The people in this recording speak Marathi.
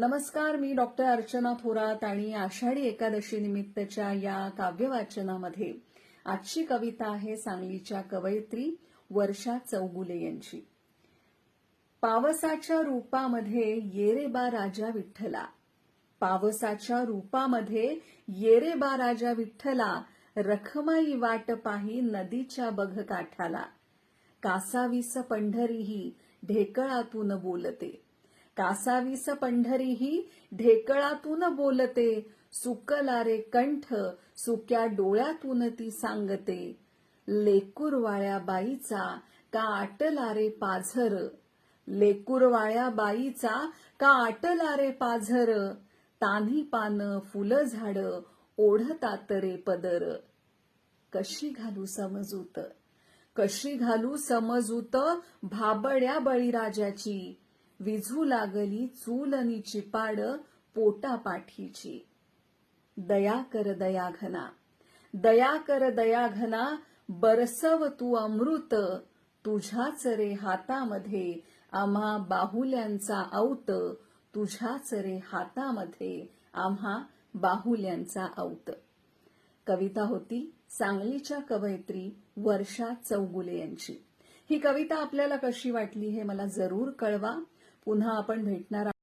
नमस्कार मी डॉक्टर अर्चना थोरात आणि आषाढी एकादशी निमित्तच्या या काव्यवाचनामध्ये आजची कविता आहे सांगलीच्या कवयित्री वर्षा चौगुले यांची. पावसाच्या रूपामध्ये येरे बा राजा विठ्ठला. पावसाच्या रूपामध्ये येरे बा राजा विठ्ठला रखमाई वाट पाही नदीच्या बघ काठाला. कासावीस पंढरीही ढेकळातून बोलते. कासावीस पंढरीही ढेकळातून बोलते. सुकला रे कंठ सुक्या डोळ्यातून ती सांगते. लेकुरवाळ्या बाईचा का आटला रे पाझर. लेकुरवाळ्या बाईचा का आटला रे पाझर. तान्ही पान फुलं झाड ओढतात रे पदर. कशी घालू समजूत? कशी घालू समजूत भाबड्या बळीराजाची? विझू लागली चूलनी चिपाड पोटापाठीची. दया कर दया घना. दया कर दया घना बरसव तू अमृत. तुझ्याच रे हातामध्ये आम्हा बाहुल्यांचा औत. तुझ्याच रे हातामध्ये आम्हा बाहुल्यांचा औत. कविता होती सांगलीच्या कवयित्री वर्षा चौगुले यांची. ही कविता आपल्याला कशी वाटली हे मला जरूर कळवा. पुन्हा आपण भेटणार